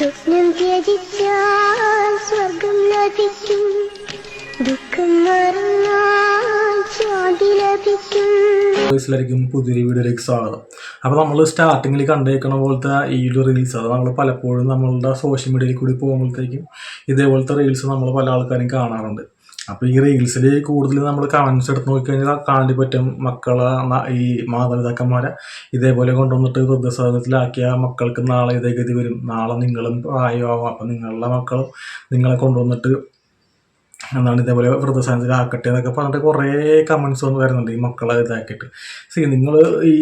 സ്വപ്നം ത്യജിച്ചാൽ സ്വർഗം ലഭിക്കും. ദുഃഖം മറന്നാൽ ശാന്തി പുതിയൊരു വീഡിയോയിലേക്ക് സ്വാഗതം. അപ്പോൾ നമ്മൾ സ്റ്റാർട്ടിങ്ങിൽ കണ്ടേക്കണ പോലത്തെ ഈ ഒരു റീൽസ് അത് നമ്മൾ പലപ്പോഴും നമ്മളുടെ സോഷ്യൽ മീഡിയയിൽ കൂടി പോകുമ്പോഴത്തേക്കും ഇതേപോലത്തെ റീൽസ് നമ്മൾ പല ആൾക്കാരും കാണാറുണ്ട്. അപ്പോൾ ഈ റീൽസിൽ കൂടുതൽ നമ്മൾ കമൻസ് എടുത്ത് നോക്കിക്കഴിഞ്ഞാൽ കാണാൻ പറ്റും മക്കളെ ഈ മാതാപിതാക്കന്മാരെ ഇതേപോലെ കൊണ്ടുവന്നിട്ട് വൃദ്ധസാധനത്തിലാക്കിയ മക്കൾക്ക് നാളെ ഇതേ ഗതി വരും. നാളെ നിങ്ങളും പ്രായമാവാം. അപ്പം നിങ്ങളുടെ മക്കളും നിങ്ങളെ കൊണ്ടുവന്നിട്ട് എന്താണ് ഇതേപോലെ വൃദ്ധസാധനത്തിലാക്കട്ടെ എന്നൊക്കെ പറഞ്ഞിട്ട് കുറേ കമൻസ് വന്ന് വരുന്നുണ്ട് ഈ മക്കളെ ഇതാക്കിയിട്ട്. സി നിങ്ങൾ ഈ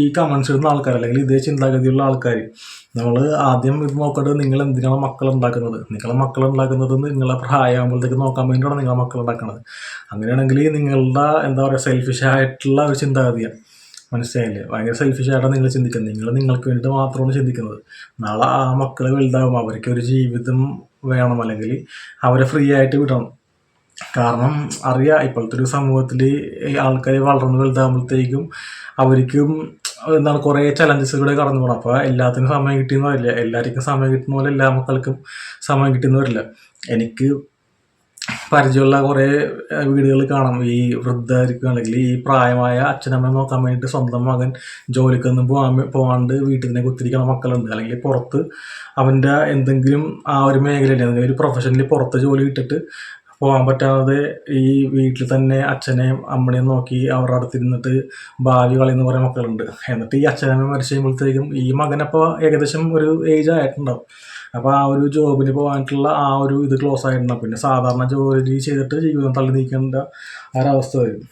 ഈ കമൻസ് ഇടുന്ന ആൾക്കാർ അല്ലെങ്കിൽ ഇതേ ചിന്താഗതിയുള്ള ആൾക്കാർ നമ്മൾ ആദ്യം ഇത് നോക്കേണ്ടത് നിങ്ങൾ എന്തിനാണ് മക്കൾ ഉണ്ടാക്കുന്നത്? നിങ്ങളെ മക്കൾ ഉണ്ടാക്കുന്നത് നിങ്ങളെ പ്രായമാകുമ്പോഴത്തേക്ക് നോക്കാൻ വേണ്ടിയാണ് നിങ്ങളെ മക്കൾ ഉണ്ടാക്കുന്നത്. അങ്ങനെയാണെങ്കിൽ നിങ്ങളുടെ എന്താ പറയുക സെൽഫിഷ് ആയിട്ടുള്ള ഒരു ചിന്താഗതിയാണ് മനസ്സിലായില്ലേ? ഭയങ്കര സെൽഫിഷ് ആയിട്ടാണ് നിങ്ങൾ ചിന്തിക്കുന്നത്. നിങ്ങൾ നിങ്ങൾക്ക് വേണ്ടിയിട്ട് മാത്രമാണ് ചിന്തിക്കുന്നത്. നാളെ ആ മക്കൾ വലുതാകും അവർക്ക് ഒരു ജീവിതം വേണം അല്ലെങ്കിൽ അവരെ ഫ്രീ ആയിട്ട് വിടണം. കാരണം അറിയാം ഇപ്പോഴത്തെ ഒരു സമൂഹത്തിൽ ആൾക്കാർ വളർന്ന് വലുതാകുമ്പോഴത്തേക്കും അവർക്കും എന്താണ് കുറേ ചലഞ്ചസുകളെ കടന്നു പോകണം അപ്പോൾ എല്ലാത്തിനും സമയം കിട്ടിയെന്ന് വരില്ല എല്ലാവർക്കും സമയം കിട്ടുന്ന പോലെ എല്ലാ മക്കൾക്കും സമയം കിട്ടിയെന്ന് വരില്ല എനിക്ക് പരിചയമുള്ള കുറേ വീടുകൾ കാണാം. ഈ വൃദ്ധർക്ക് അല്ലെങ്കിൽ ഈ പ്രായമായ അച്ഛനമ്മ നോക്കാൻ വേണ്ടിയിട്ട് സ്വന്തം മകൻ ജോലിക്കൊന്നും പോകാൻ പോകാണ്ട് വീട്ടിൽ തന്നെ കുത്തിരിക്കുന്ന മക്കളുണ്ട്. അല്ലെങ്കിൽ പുറത്ത് അവന്റെ എന്തെങ്കിലും ആ ഒരു മേഖലയിൽ അല്ലെങ്കിൽ ഒരു പ്രൊഫഷനിൽ പുറത്ത് ജോലി ഇട്ടിട്ട് പോകാൻ പറ്റാതെ ഈ വീട്ടിൽ തന്നെ അച്ഛനെയും അമ്മനെയും നോക്കി അവരുടെ അടുത്തിരുന്നിട്ട് ഭാവി കളയുന്ന കുറേ മക്കളുണ്ട്. എന്നിട്ട് ഈ അച്ഛനമ്മ മരിച്ചു കഴിയുമ്പോഴത്തേക്കും ഈ മകനപ്പോൾ ഏകദേശം ഒരു ഏജ് ആയിട്ടുണ്ടാവും. അപ്പോൾ ആ ഒരു ജോബിന് പോകാനായിട്ടുള്ള ആ ഒരു ഇത് ക്ലോസ് ആയിട്ടുണ്ടാവും. പിന്നെ സാധാരണ ജോലി ചെയ്തിട്ട് ജീവിതം തള്ളി നീക്കേണ്ട ഒരവസ്ഥ വരും.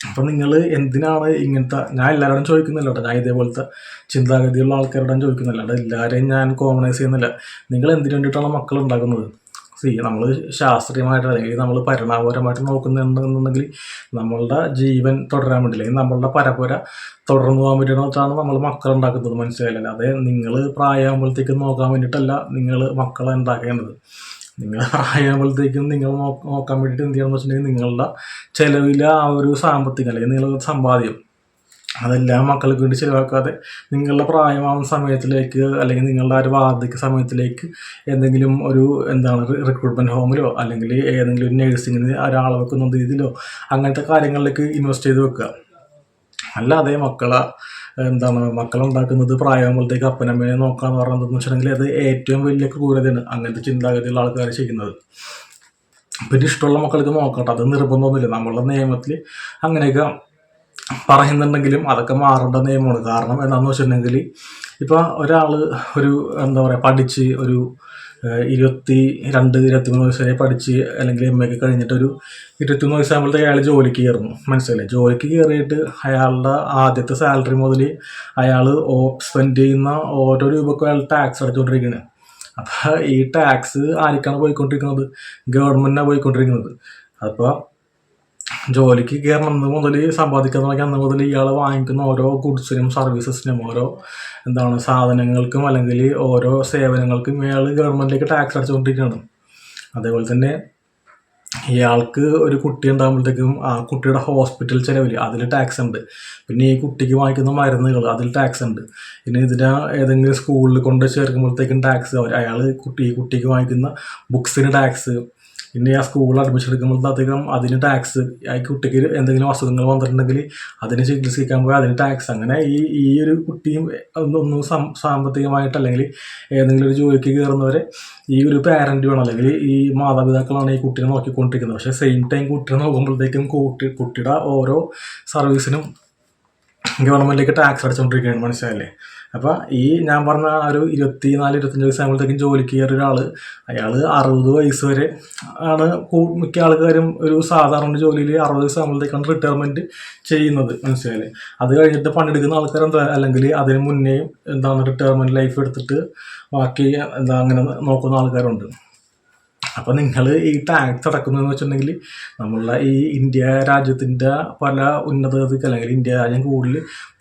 അപ്പം നിങ്ങൾ എന്തിനാണ് ഇങ്ങനത്തെ ഞാൻ എല്ലാവരോടും ചോദിക്കുന്നില്ല കേട്ടോ. ഞാൻ ഇതേപോലത്തെ ചിന്താഗതിയുള്ള ആൾക്കാരോടും ചോദിക്കുന്നില്ല കേട്ടോ. എല്ലാവരെയും ഞാൻ കോമണൈസ് ചെയ്യുന്നില്ല. നിങ്ങൾ എന്തിനു വേണ്ടിയിട്ടാണ് മക്കൾ ഉണ്ടാക്കുന്നത്? നമ്മൾ ശാസ്ത്രീയമായിട്ട് അല്ലെങ്കിൽ നമ്മൾ പരിണാമപരമായിട്ട് നോക്കുന്നുണ്ടെന്നുണ്ടെങ്കിൽ നമ്മളുടെ ജീവൻ തുടരാൻ വേണ്ടി നമ്മളുടെ പരമ്പര തുടർന്നു പോകാൻ വേണ്ടിയിട്ടാണ് നമ്മൾ മക്കൾ ഉണ്ടാക്കുന്നത് മനസ്സിലായില്ല? അതെ നിങ്ങൾ പ്രായമാകുമ്പോഴത്തേക്കും നോക്കാൻ വേണ്ടിയിട്ടല്ല നിങ്ങൾ മക്കളെ ഉണ്ടാക്കേണ്ടത്. നിങ്ങൾ പ്രായമാകുമ്പോഴത്തേക്കും നിങ്ങൾ നോക്കാൻ വേണ്ടിയിട്ട് എന്ത് ചെയ്യണമെന്ന് വെച്ചിട്ടുണ്ടെങ്കിൽ നിങ്ങളുടെ ചിലവിലെ ആ ഒരു സാമ്പത്തികം അല്ലെങ്കിൽ നിങ്ങളുടെ സമ്പാദ്യം അതെല്ലാം മക്കൾക്ക് വേണ്ടി ചിലവാക്കാതെ നിങ്ങളുടെ പ്രായമാവുന്ന സമയത്തിലേക്ക് അല്ലെങ്കിൽ നിങ്ങളുടെ ഒരു വാർദ്ധക്യ സമയത്തിലേക്ക് എന്തെങ്കിലും ഒരു എന്താണ് റിക്രൂട്ട്മെന്റ് ഹോമിലോ അല്ലെങ്കിൽ ഏതെങ്കിലും ഒരു നേഴ്സിങ്ങിന് ഒരാളെ വെക്കുന്ന രീതിയിലോ അങ്ങനത്തെ കാര്യങ്ങളിലേക്ക് ഇൻവെസ്റ്റ് ചെയ്ത് വെക്കുക. അല്ലാതെ മക്കളെ എന്താണ് മക്കളുണ്ടാക്കുന്നത് പ്രായമാകുമ്പോഴത്തേക്ക് അപ്പനമ്മേനെ നോക്കാന്ന് പറയുന്നത് വെച്ചിട്ടുണ്ടെങ്കിൽ അത് ഏറ്റവും വലിയ ക്രൂരതയാണ് അങ്ങനത്തെ ചിന്താഗതിയുള്ള ആൾക്കാർ ചെയ്യുന്നത്. പിന്നെ ഇഷ്ടമുള്ള മക്കൾക്ക് നോക്കട്ടെ അത് നിർബന്ധമൊന്നുമില്ല. നമ്മളുടെ നിയമത്തിൽ അങ്ങനെയൊക്കെ പറയുന്നുണ്ടെങ്കിലും അതൊക്കെ മാറേണ്ട നിയമമാണ്. കാരണം എന്താണെന്ന് വെച്ചിട്ടുണ്ടെങ്കിൽ ഇപ്പോൾ ഒരാൾ ഒരു എന്താ പറയുക പഠിച്ച് ഒരു ഇരുപത്തി രണ്ട് ഇരുപത്തിമൂന്ന് വയസ്സ് വരെ പഠിച്ച് അല്ലെങ്കിൽ എം എക്ക് കഴിഞ്ഞിട്ട് ഒരു ഇരുപത്തിമൂന്ന് വയസ്സാകുമ്പോഴത്തേക്ക് അയാൾ ജോലിക്ക് കയറുന്നു. മനസ്സിലായില്ലേ? ജോലിക്ക് കയറിയിട്ട് അയാളുടെ ആദ്യത്തെ സാലറി മുതൽ അയാൾ സ്പെൻഡ് ചെയ്യുന്ന ഓരോ രൂപക്കും അയാൾ ടാക്സ് അടച്ചുകൊണ്ടിരിക്കുന്നത് അപ്പോൾ ഈ ടാക്സ് ആർക്കാണ് പോയിക്കൊണ്ടിരിക്കുന്നത്? ഗവൺമെന്റിനാണ് പോയിക്കൊണ്ടിരിക്കുന്നത്. അപ്പോൾ ജോലിക്ക് കയറുന്നത് മുതൽ സമ്പാദിക്കാൻ തുടങ്ങി അന്ന് മുതൽ ഇയാൾ വാങ്ങിക്കുന്ന ഓരോ ഗുഡ്സിനും സർവീസസിനും ഓരോ എന്താണ് സാധനങ്ങൾക്കും അല്ലെങ്കിൽ ഓരോ സേവനങ്ങൾക്കും ഇയാൾ ഗവൺമെന്റിലേക്ക് ടാക്സ് അടച്ചുകൊണ്ടിരിക്കുകയാണ് അതേപോലെ തന്നെ ഇയാൾക്ക് ഒരു കുട്ടി ഉണ്ടാകുമ്പോഴത്തേക്കും ആ കുട്ടിയുടെ ഹോസ്പിറ്റൽ ചിലവിൽ അതിൽ ടാക്സ് ഉണ്ട് പിന്നെ ഈ കുട്ടിക്ക് വാങ്ങിക്കുന്ന മരുന്നുകൾ അതിൽ ടാക്സ് ഉണ്ട് പിന്നെ ഇതിനെ ഏതെങ്കിലും സ്കൂളിൽ കൊണ്ട് ചേർക്കുമ്പോഴത്തേക്കും ടാക്സ് അയാൾ കുട്ടി കുട്ടിക്ക് വാങ്ങിക്കുന്ന ബുക്സിന് ടാക്സ് പിന്നെ ആ സ്കൂളിൽ അഡ്മിഷൻ എടുക്കുമ്പോഴത്തേക്കും അതിന് ടാക്സ് ആ കുട്ടിക്ക് എന്തെങ്കിലും അസുഖങ്ങൾ വന്നിട്ടുണ്ടെങ്കിൽ അതിന് ചികിത്സിക്കാൻ പോയാൽ അതിന് ടാക്സ് അങ്ങനെ ഈ ഈ ഒരു കുട്ടിയും ഒന്നും സാമ്പത്തികമായിട്ട് അല്ലെങ്കിൽ ഏതെങ്കിലും ഒരു ജോലിക്ക് കയറുന്നവരെ ഈ ഒരു പാരന്റ് വേണം. അല്ലെങ്കിൽ ഈ മാതാപിതാക്കളാണ് ഈ കുട്ടീനെ നോക്കിക്കൊണ്ടിരിക്കുന്നത്. പക്ഷേ സെയിം ടൈം കുട്ടീനെ നോക്കുമ്പോഴത്തേക്കും കുട്ടി കുട്ടിയുടെ ഓരോ സർവീസിനും ഗവൺമെന്റിലേക്ക് ടാക്സ് അടച്ചുകൊണ്ടിരിക്കുകയാണ് മനസ്സിലായില്ലേ? അപ്പോൾ ഈ ഞാൻ പറഞ്ഞ ഒരു ഇരുപത്തി നാല് ഇരുപത്തഞ്ച് വയസ്സാകുമ്പോഴത്തേക്കും ജോലിക്ക് കയറിയ ഒരാൾ അയാൾ അറുപത് വയസ്സ് വരെ ആണ് മിക്ക ആൾക്കാരും ഒരു സാധാരണ ജോലിയിൽ അറുപത് വയസ്സാകുമ്പോഴത്തേക്കാണ് റിട്ടയർമെന്റ് ചെയ്യുന്നത് മനസ്സിലായാലേ അത് കഴിഞ്ഞിട്ട് പണിയെടുക്കുന്ന ആൾക്കാർ എന്താ അല്ലെങ്കിൽ അതിന് മുന്നേ എന്താണ് റിട്ടയർമെന്റ് ലൈഫ് എടുത്തിട്ട് ബാക്കി എന്താ അങ്ങനെ നോക്കുന്ന ആൾക്കാരുണ്ട്. അപ്പോൾ നിങ്ങൾ ഈ ടാക്സ് അടക്കുന്നതെന്ന് വെച്ചിട്ടുണ്ടെങ്കിൽ നമ്മളുടെ ഈ ഇന്ത്യ രാജ്യത്തിന്റെ പല ഉന്നതകൾക്ക് അല്ലെങ്കിൽ ഇന്ത്യ രാജ്യം കൂടുതൽ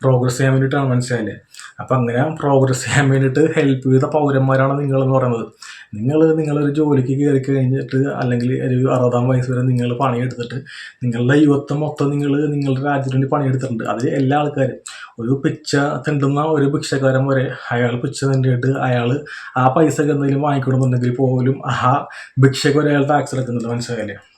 പ്രോഗ്രസ് ചെയ്യാൻ വേണ്ടിയിട്ടാണ് മനസ്സിലായില്ലേ? അപ്പം അങ്ങനെ പ്രോഗ്രസ് ചെയ്യാൻ വേണ്ടിയിട്ട് ഹെൽപ്പ് ചെയ്ത പൗരന്മാരാണ് നിങ്ങളെന്ന് പറയുന്നത്. നിങ്ങൾ നിങ്ങളൊരു ജോലിക്ക് കയറി കഴിഞ്ഞിട്ട് അല്ലെങ്കിൽ ഒരു അറുപതാം വയസ്സ് വരെ നിങ്ങൾ പണിയെടുത്തിട്ട് നിങ്ങളുടെ യുവത്വം മൊത്തം നിങ്ങൾ നിങ്ങളുടെ രാജ്യത്തിന് വേണ്ടി പണിയെടുത്തിട്ടുണ്ട്. അതിൽ എല്ലാ ആൾക്കാരും. ഒരു പിച്ച തിണ്ടുന്ന ഒരു ഭിക്ഷക്കാരൻ വരെ അയാൾ പിച്ച തിണ്ടിയിട്ട് അയാൾ ആ പൈസ എന്തെങ്കിലും വാങ്ങിക്കണമെന്നുണ്ടെങ്കിൽ പോലും ആ ഭിക്ഷയ്ക്ക് ഒരാൾ ടാക്സ് എടുക്കുന്നുണ്ട് മനസ്സിലായില്ലേ?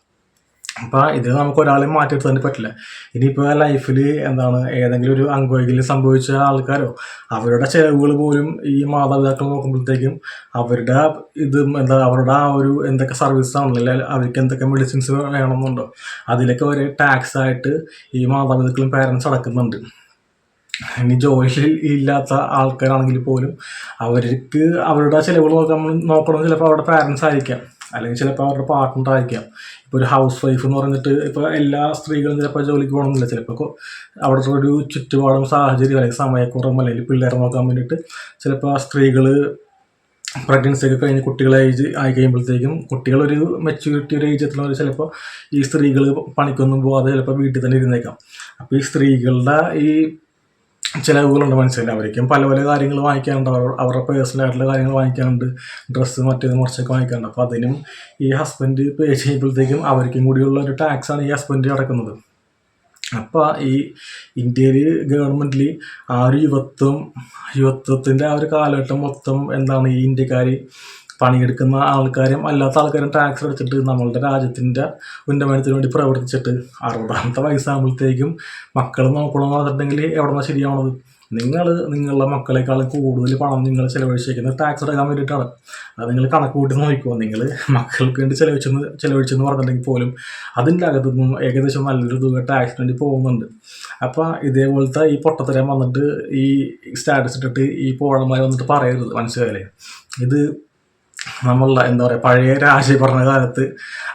അപ്പോൾ ഇതിന് നമുക്ക് ഒരാളെ മാറ്റിയെടുത്താൻ പറ്റില്ല. ഇനിയിപ്പോൾ ലൈഫിൽ എന്താണ് ഏതെങ്കിലും ഒരു അംഗവൈകല്യം സംഭവിച്ച ആൾക്കാരോ അവരുടെ ചെലവുകൾ പോലും ഈ മാതാപിതാക്കൾ നോക്കുമ്പോഴത്തേക്കും അവരുടെ ഇത് എന്താ അവരുടെ ആ ഒരു എന്തൊക്കെ സർവീസ് ആണല്ലോ അവർക്ക് എന്തൊക്കെ മെഡിസിൻസ് വേണമെന്നുണ്ടോ അതിലൊക്കെ ഒരു ടാക്സ് ആയിട്ട് ഈ മാതാപിതാക്കളും പാരൻസ് അടക്കുന്നുണ്ട്. ഇനി ജോലി ഇല്ലാത്ത ആൾക്കാരാണെങ്കിൽ പോലും അവർക്ക് അവരുടെ ചിലവുകൾ നോക്കാൻ നോക്കണം ചിലപ്പോൾ അവരുടെ പാരൻസ് ആയിരിക്കാം. അല്ലെങ്കിൽ ചിലപ്പോൾ അവരുടെ പാർട്ട്ണർ ആയിരിക്കാം. ഇപ്പോൾ ഒരു ഹൗസ് വൈഫ് എന്ന് പറഞ്ഞിട്ട് ഇപ്പോൾ എല്ലാ സ്ത്രീകളും ചിലപ്പോൾ ജോലിക്ക് പോകണമെന്നില്ല. ചിലപ്പോൾ അവിടുത്തെ ഒരു ചുറ്റുപാടും സാഹചര്യം അല്ലെങ്കിൽ സമയക്കുറവും അല്ലെങ്കിൽ പിള്ളേരെ നോക്കാൻ വേണ്ടിയിട്ട് ചിലപ്പോൾ സ്ത്രീകൾ പ്രഗ്നൻസി ഒക്കെ കഴിഞ്ഞ് കുട്ടികളെ ഏജ് ആയി കഴിയുമ്പോഴത്തേക്കും കുട്ടികളൊരു മെച്യൂരിറ്റി ഒരു ഏജ് എത്തുന്നവർ ചിലപ്പോൾ ഈ സ്ത്രീകൾ പണിക്കൊന്നും പോകാതെ ചിലപ്പോൾ വീട്ടിൽ തന്നെ ഇരുന്നേക്കാം. അപ്പോൾ ഈ സ്ത്രീകളുടെ ഈ ചിലവുകളുണ്ട് മനസ്സിലായി അവർക്കും പല പല കാര്യങ്ങൾ വാങ്ങിക്കാനുണ്ട്. അവർ അവരുടെ പേഴ്സണൽ ആയിട്ടുള്ള കാര്യങ്ങൾ വാങ്ങിക്കാനുണ്ട്. ഡ്രസ്സ് മറ്റേത് മറിച്ചൊക്കെ വാങ്ങിക്കാനുണ്ട്. അപ്പോൾ അതിനും ഈ ഹസ്ബൻഡ് പേ ചെയ്യുമ്പോഴത്തേക്കും അവർക്കും കൂടിയുള്ള ഒരു ടാക്സാണ് ഈ ഹസ്ബൻഡ് അടക്കുന്നത്. അപ്പോൾ ഈ ഇന്ത്യയിൽ ഗവൺമെന്റിൽ ആ ഒരു യുവത്വം യുവത്വത്തിന്റെ ആ ഒരു കാലഘട്ടം മൊത്തം എന്താണ് ഈ ഇന്ത്യക്കാർ പണിയെടുക്കുന്ന ആൾക്കാരും അല്ലാത്ത ആൾക്കാരും ടാക്സ് അടച്ചിട്ട് നമ്മളുടെ രാജ്യത്തിന്റെ ഉന്നമനത്തിന് വേണ്ടി പ്രവർത്തിച്ചിട്ട് അറുപതാമത്തെ വയസ്സാകുമ്പോഴത്തേക്കും മക്കൾ നോക്കണമെന്ന് പറഞ്ഞിട്ടുണ്ടെങ്കിൽ എവിടെ നിന്നാണ് ശരിയാവണത്? നിങ്ങൾ നിങ്ങളുടെ മക്കളെക്കാളും കൂടുതൽ പണം നിങ്ങൾ ചിലവഴിച്ചേക്കുന്നത് ടാക്സ് എടുക്കാൻ വേണ്ടിയിട്ടാണ്. അത് നിങ്ങൾ കണക്ക് കൂട്ടി നോക്കിക്കോ. നിങ്ങൾ മക്കൾക്ക് വേണ്ടി ചിലവഴിച്ചെന്ന് ചിലവഴിച്ചെന്ന് പറഞ്ഞിട്ടുണ്ടെങ്കിൽ പോലും അതിന്റെ അകത്തു നിന്നും ഏകദേശം നല്ലൊരു തുക ടാക്സിന് വേണ്ടി പോകുന്നുണ്ട്. അപ്പോൾ ഇതേപോലത്തെ ഈ പൊട്ടത്തരം വന്നിട്ട് ഈ സ്റ്റാറ്റസ് ഇട്ടിട്ട് ഈ പോഴന്മാർ വന്നിട്ട് പറയരുത് മനസ്സിലായില്ലേ? ഇത് നമ്മളുടെ എന്താ പറയുക പഴയ രാശി പറഞ്ഞ കാലത്ത്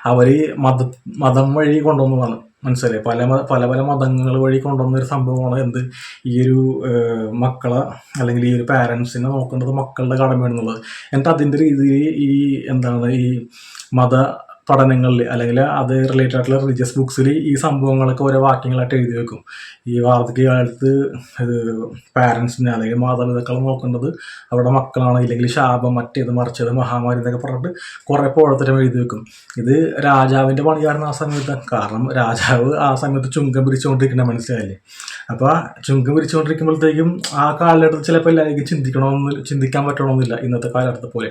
അവർ മത മതം വഴി കൊണ്ടുവന്നതാണ് മനസ്സിലായി പല പല പല മതങ്ങൾ വഴി കൊണ്ടുവന്ന ഒരു സംഭവമാണ് എന്ത്? ഈ ഒരു മക്കളെ അല്ലെങ്കിൽ ഈ ഒരു പാരൻസിനെ നോക്കേണ്ടത് മക്കളുടെ കടമയാണെന്നുള്ളത്. എന്നിട്ട് അതിന്റെ രീതിയിൽ ഈ എന്താണ് ഈ മത പഠനങ്ങളിൽ അല്ലെങ്കിൽ അത് റിലേറ്റഡ് ആയിട്ടുള്ള റിലീജിയസ് ബുക്സിൽ ഈ സംഭവങ്ങളൊക്കെ ഓരോ വാക്യങ്ങളായിട്ട് എഴുതി വെക്കും. ഈ വാർദ്ധക്യ കാലത്ത് പാരൻസിനെ അല്ലെങ്കിൽ മാതാപിതാക്കളെ നോക്കേണ്ടത് അവരുടെ മക്കളാണ്. ഇല്ലെങ്കിൽ ശാപം മറ്റേത് മറിച്ചത് മഹാമാരി എന്നൊക്കെ പറഞ്ഞിട്ട് കുറേ പോഴത്തരം എഴുതി വെക്കും. ഇത് രാജാവിന്റെ പണിയായിരുന്നു ആ സമയത്ത്. കാരണം രാജാവ് ആ സമയത്ത് ചുങ്കം പിരിച്ചുകൊണ്ടിരിക്കുന്ന മനസ്സിലായില്ലേ? അപ്പോൾ ചുങ്കം പിരിച്ചുകൊണ്ടിരിക്കുമ്പോഴത്തേക്കും ആ കാലഘട്ടത്തിൽ ചിലപ്പോൾ എല്ലാവർക്കും ചിന്തിക്കണമെന്ന് ചിന്തിക്കാൻ പറ്റണമെന്നില്ല ഇന്നത്തെ കാലഘട്ടത്തെ പോലെ.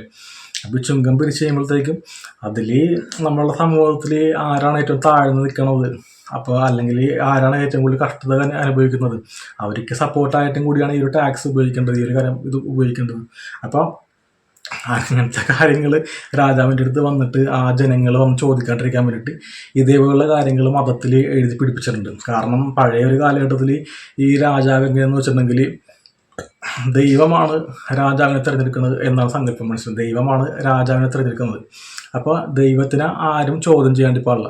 അപ്പോൾ ചുങ്കം പിരിച്ചു കഴിയുമ്പോഴത്തേക്കും അതിൽ നമ്മളുടെ സമൂഹത്തിൽ ആരാണ് ഏറ്റവും താഴ്ന്നു നിൽക്കണത് അപ്പോൾ അല്ലെങ്കിൽ ആരാണ് ഏറ്റവും കൂടുതൽ കഷ്ടത അനു- അനുഭവിക്കുന്നത്? അവർക്ക് സപ്പോർട്ടായിട്ടും കൂടിയാണ് ഈ ഒരു ടാക്സ് ഉപയോഗിക്കേണ്ടത് ഈ ഒരു കാര്യം ഇത് ഉപയോഗിക്കേണ്ടത്. അപ്പോൾ അങ്ങനത്തെ കാര്യങ്ങൾ രാജാവിന്റെ അടുത്ത് വന്നിട്ട് ആ ജനങ്ങൾ വന്ന് ചോദിക്കാണ്ടിരിക്കാൻ വേണ്ടിയിട്ട് ഇതേപോലുള്ള കാര്യങ്ങൾ മതത്തിൽ എഴുതി പിടിപ്പിച്ചിട്ടുണ്ട്. കാരണം പഴയ ഒരു കാലഘട്ടത്തിൽ ഈ രാജാവ് എങ്ങനെയെന്ന് വെച്ചിട്ടുണ്ടെങ്കിൽ ദൈവമാണ് രാജാവിനെ തിരഞ്ഞെടുക്കുന്നത് എന്നാണ് സങ്കല്പം മനസ്സിൽ ദൈവമാണ് രാജാവിനെ തിരഞ്ഞെടുക്കുന്നത്. അപ്പോൾ ദൈവത്തിനെ ആരും ചോദ്യം ചെയ്യാണ്ടി പാടില്ല.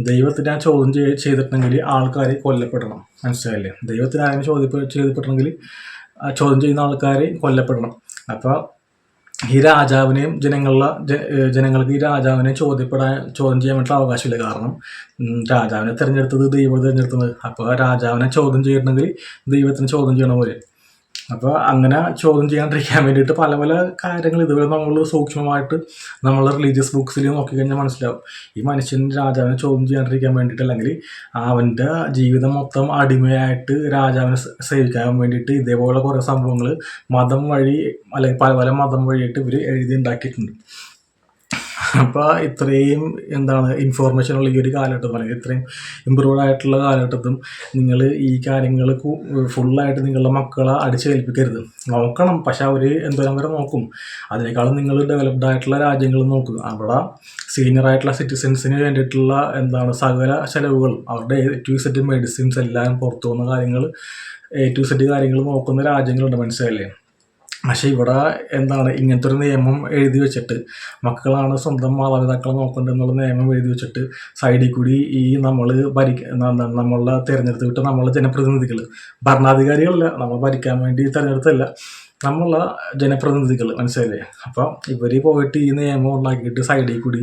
ദൈവത്തിനെ ചോദ്യം ചെയ്- ചെയ്തിട്ടുണ്ടെങ്കിൽ ആൾക്കാർ കൊല്ലപ്പെടണം. മനസ്സിലായില്ലേ? ദൈവത്തിന് ആരും ചോദ്യം ചെയ്തിട്ടുണ്ടെങ്കിൽ ചോദ്യം ചെയ്യുന്ന ആൾക്കാർ കൊല്ലപ്പെടണം. അപ്പോൾ ഈ രാജാവിനെയും ജനങ്ങളുടെ ജനങ്ങൾക്ക് ഈ രാജാവിനെ ചോദ്യപ്പെടാൻ ചോദ്യം ചെയ്യാൻ വേണ്ടിയിട്ടുള്ള അവകാശമില്ല. കാരണം രാജാവിനെ തിരഞ്ഞെടുത്തത് ദൈവം തിരഞ്ഞെടുത്തത്. അപ്പോൾ രാജാവിനെ ചോദ്യം ചെയ്തിട്ടുണ്ടെങ്കിൽ ദൈവത്തിന് ചോദ്യം ചെയ്യണ പോലെ. അപ്പോൾ അങ്ങനെ ചോദ്യം ചെയ്യാണ്ടിരിക്കാൻ വേണ്ടിയിട്ട് പല പല കാര്യങ്ങൾ ഇതുവരെ നമ്മൾ സൂക്ഷ്മമായിട്ട് നമ്മൾ റിലീജിയസ് ബുക്സിൽ നോക്കിക്കഴിഞ്ഞാൽ മനസ്സിലാവും. ഈ മനുഷ്യൻ രാജാവിനെ ചോദ്യം ചെയ്യാണ്ടിരിക്കാൻ വേണ്ടിയിട്ട് അല്ലെങ്കിൽ അവന്റെ ജീവിതം മൊത്തം അടിമയായിട്ട് രാജാവിനെ സേവിക്കാൻ വേണ്ടിയിട്ട് ഇതേപോലെ കുറേ സംഭവങ്ങൾ മതം വഴി അല്ലെങ്കിൽ പല പല മതം വഴിയായിട്ട് ഇവർ എഴുതി ഉണ്ടാക്കിയിട്ടുണ്ട്. അപ്പോൾ ഇത്രയും എന്താണ് ഇൻഫോർമേഷൻ ഉള്ള ഈ ഒരു കാലഘട്ടത്തിൽ അല്ലെങ്കിൽ ഇത്രയും ഇമ്പ്രൂവ്ഡ് ആയിട്ടുള്ള കാലഘട്ടത്തും നിങ്ങൾ ഈ കാര്യങ്ങൾ ഫുള്ളായിട്ട് നിങ്ങളുടെ മക്കളെ അടിച്ചേൽപ്പിക്കരുത്. നോക്കണം. പക്ഷെ അവർ എന്തോരം വരെ നോക്കും. അതിനേക്കാളും നിങ്ങൾ ഡെവലപ്ഡ് ആയിട്ടുള്ള രാജ്യങ്ങൾ നോക്കുക. അവിടെ സീനിയർ ആയിട്ടുള്ള സിറ്റിസൻസിന് വേണ്ടിയിട്ടുള്ള എന്താണ് സകല ചെലവുകളും അവരുടെ ടു സെറ്റ് മെഡിസിൻസ് എല്ലാം പുറത്തു പോകുന്ന കാര്യങ്ങൾ എ ടു സെറ്റ് കാര്യങ്ങൾ നോക്കുന്ന രാജ്യങ്ങളുണ്ട്. മനസ്സിലായില്ലേ? പക്ഷേ ഇവിടെ എന്താണ് ഇങ്ങനത്തെ ഒരു നിയമം എഴുതി വെച്ചിട്ട് മക്കളാണ് സ്വന്തം മാതാപിതാക്കളെ നോക്കേണ്ടത് എന്നുള്ള നിയമം എഴുതി വെച്ചിട്ട് സൈഡിൽ കൂടി ഈ നമ്മൾ ഭരിക്ക നമ്മളെ തിരഞ്ഞെടുത്ത് വിട്ട് നമ്മളെ ജനപ്രതിനിധികൾ ഭരണാധികാരികളല്ല നമ്മൾ ഭരിക്കാൻ വേണ്ടി തിരഞ്ഞെടുത്തല്ല നമ്മളെ ജനപ്രതിനിധികൾ മനസ്സിലായില്ലേ? അപ്പം ഇവർ പോയിട്ട് ഈ നിയമം ഉണ്ടാക്കിയിട്ട് സൈഡിൽ കൂടി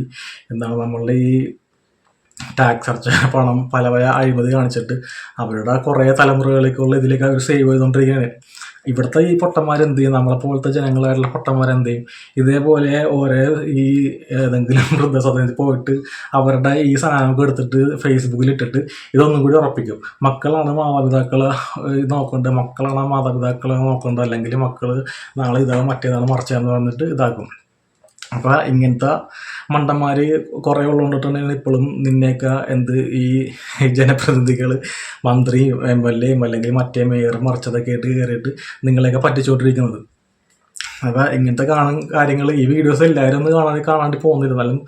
എന്താണ് നമ്മളുടെ ഈ ടാക്സ് അടച്ച പണം പല പല അഴിമതി കാണിച്ചിട്ട് അവരുടെ കുറേ തലമുറകളിലേക്കുള്ള ഇതിലേക്ക് അവർ സേവ് ചെയ്തുകൊണ്ടിരിക്കുകയാണ്. ഇവിടുത്തെ ഈ പൊട്ടന്മാർ എന്ത് ചെയ്യും? നമ്മളെ പോലത്തെ ജനങ്ങളായിട്ടുള്ള പൊട്ടന്മാർ എന്ത് ചെയ്യും? ഇതേപോലെ ഓരോ ഈ ഏതെങ്കിലും വൃദ്ധസദനത്തിൽ പോയിട്ട് അവരുടെ ഈ സാധനമൊക്കെ എടുത്തിട്ട് ഫേസ്ബുക്കിൽ ഇട്ടിട്ട് ഇതൊന്നും കൂടി ഉറപ്പിക്കും. മക്കളാണ് മാതാപിതാക്കളെ ഏഹ്, നോക്കേണ്ടത് മക്കളാണ് മാതാപിതാക്കളെ നോക്കേണ്ടത് അല്ലെങ്കിൽ മക്കൾ നാളെ ഇതാണ് മറ്റേതാണ് മറിച്ചതെന്ന് പറഞ്ഞിട്ട് ഇതാക്കും. അപ്പോൾ ഇങ്ങനത്തെ മണ്ടന്മാർ കുറേ ഉള്ളതുകൊണ്ടിട്ടാണ് ഇപ്പോഴും നിന്നെയൊക്കെ എന്ത് ഈ ജനപ്രതിനിധികൾ മന്ത്രി എം എൽ എയും അല്ലെങ്കിൽ മറ്റേ മേയറും മറിച്ചതൊക്കെ ആയിട്ട് കയറിയിട്ട് നിങ്ങളെയൊക്കെ പറ്റിച്ചുകൊണ്ടിരിക്കുന്നത് അപ്പോൾ ഇങ്ങനത്തെ കാണും കാര്യങ്ങൾ ഈ വീഡിയോസ് എല്ലാവരും ഒന്ന് കാണാൻ കാണാണ്ട് പോകുന്നില്ല. എന്നാലും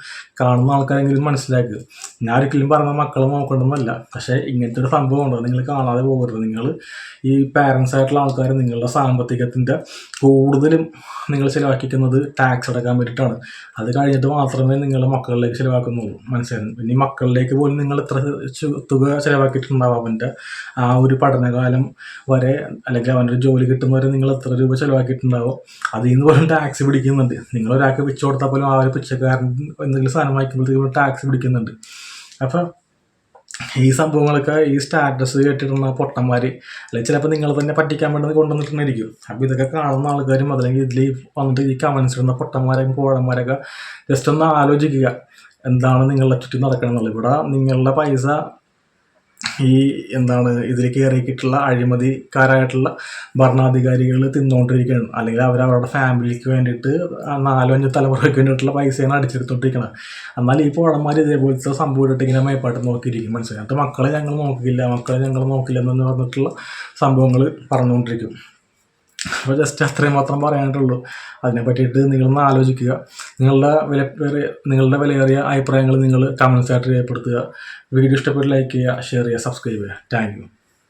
കാണുന്ന ആൾക്കാരെങ്കിലും മനസ്സിലാക്കുക ഞാൻ ഒരിക്കലും പറഞ്ഞ മക്കളെ നോക്കണമെന്നല്ല പക്ഷേ ഇങ്ങനത്തെ ഒരു സംഭവം ഉണ്ടോ? നിങ്ങൾ കാണാതെ പോകരുത്. നിങ്ങൾ ഈ പാരൻസ് ആയിട്ടുള്ള ആൾക്കാർ നിങ്ങളുടെ സാമ്പത്തികത്തിന്റെ കൂടുതലും നിങ്ങൾ ചിലവാക്കിക്കുന്നത് ടാക്സ് അടക്കാൻ വേണ്ടിയിട്ടാണ്. അത് കഴിഞ്ഞിട്ട് മാത്രമേ നിങ്ങളുടെ മക്കളിലേക്ക് ചിലവാക്കുന്നുള്ളൂ. മനസ്സിലായി? ഇനി മക്കളിലേക്ക് പോലും നിങ്ങൾ എത്ര ചു- തുക ചിലവാക്കിയിട്ടുണ്ടാവും അവന്റെ. ആ ഒരു പഠനകാലം വരെ അല്ലെങ്കിൽ അവന്റെ ജോലി കിട്ടുന്ന വരെ നിങ്ങൾ എത്ര രൂപ ചിലവാക്കിയിട്ടുണ്ടാവും? അതിൽ നിന്ന് പോലും ടാക്സ് പിടിക്കുന്നുണ്ട്. നിങ്ങൾ ഒരാൾക്ക് പിച്ച കൊടുത്താൽ പോലും ആ ഒരു പിച്ചക്കാരൻ എന്തെങ്കിലും സാധനം വായിക്കുമ്പോഴത്തേക്കും ടാക്സ് പിടിക്കുന്നുണ്ട്. അപ്പം ഈ സംഭവങ്ങളൊക്കെ ഈ സ്റ്റാറ്റസ് കേട്ടിട്ടുള്ള പൊട്ടന്മാർ അല്ലെങ്കിൽ ചിലപ്പോൾ നിങ്ങൾ തന്നെ പറ്റിക്കാൻ വേണ്ടി കൊണ്ടുവന്നിട്ടുണ്ടായിരിക്കും. അപ്പോൾ ഇതൊക്കെ കാണുന്ന ആൾക്കാരും അതല്ലെങ്കിൽ ഇതിൽ വന്നിട്ട് ഈ കമൻസ് ഇടുന്ന പൊട്ടന്മാരെയും കോഴന്മാരൊക്കെ ജസ്റ്റ് ഒന്ന് ആലോചിക്കുക. എന്താണ് നിങ്ങളുടെ ചുറ്റും നടക്കണമെന്നുള്ളത് ഇവിടെ നിങ്ങളുടെ പൈസ ഈ എന്താണ് ഇതിലേക്ക് കയറിയിട്ടുള്ള അഴിമതിക്കാരായിട്ടുള്ള ഭരണാധികാരികൾ തിന്നുകൊണ്ടിരിക്കുകയാണ് അല്ലെങ്കിൽ അവർ അവരുടെ ഫാമിലിക്ക് വേണ്ടിയിട്ട് നാലോ അഞ്ചോ തലമുറയ്ക്ക് വേണ്ടിയിട്ടുള്ള പൈസയാണ് അടിച്ചെടുത്തോണ്ടിരിക്കുന്നത് എന്നാൽ ഈ പോടന്മാർ ഇതേപോലത്തെ സംഭവം ഇട്ടിട്ട് ഇങ്ങനെ മേപ്പാട്ട് നോക്കിയിരിക്കും. മനസ്സിലായി? മക്കളെ ഞങ്ങൾ നോക്കില്ല മക്കളെ ഞങ്ങൾ നോക്കില്ല എന്ന് പറഞ്ഞിട്ടുള്ള സംഭവങ്ങൾ പറഞ്ഞുകൊണ്ടിരിക്കും. അപ്പോൾ ജസ്റ്റ് അത്രയും മാത്രം പറയാനായിട്ടുള്ളൂ. അതിനെ പറ്റിയിട്ട് നിങ്ങളൊന്ന് ആലോചിക്കുക. നിങ്ങളുടെ വില നിങ്ങളുടെ വിലയേറിയ അഭിപ്രായങ്ങൾ നിങ്ങൾ കമൻസ് ആയിട്ട് രേഖപ്പെടുത്തുക. വീഡിയോ ഇഷ്ടപ്പെട്ട് ലൈക്ക് ചെയ്യുക ഷെയർ ചെയ്യുക സബ്സ്ക്രൈബ് ചെയ്യുക. താങ്ക്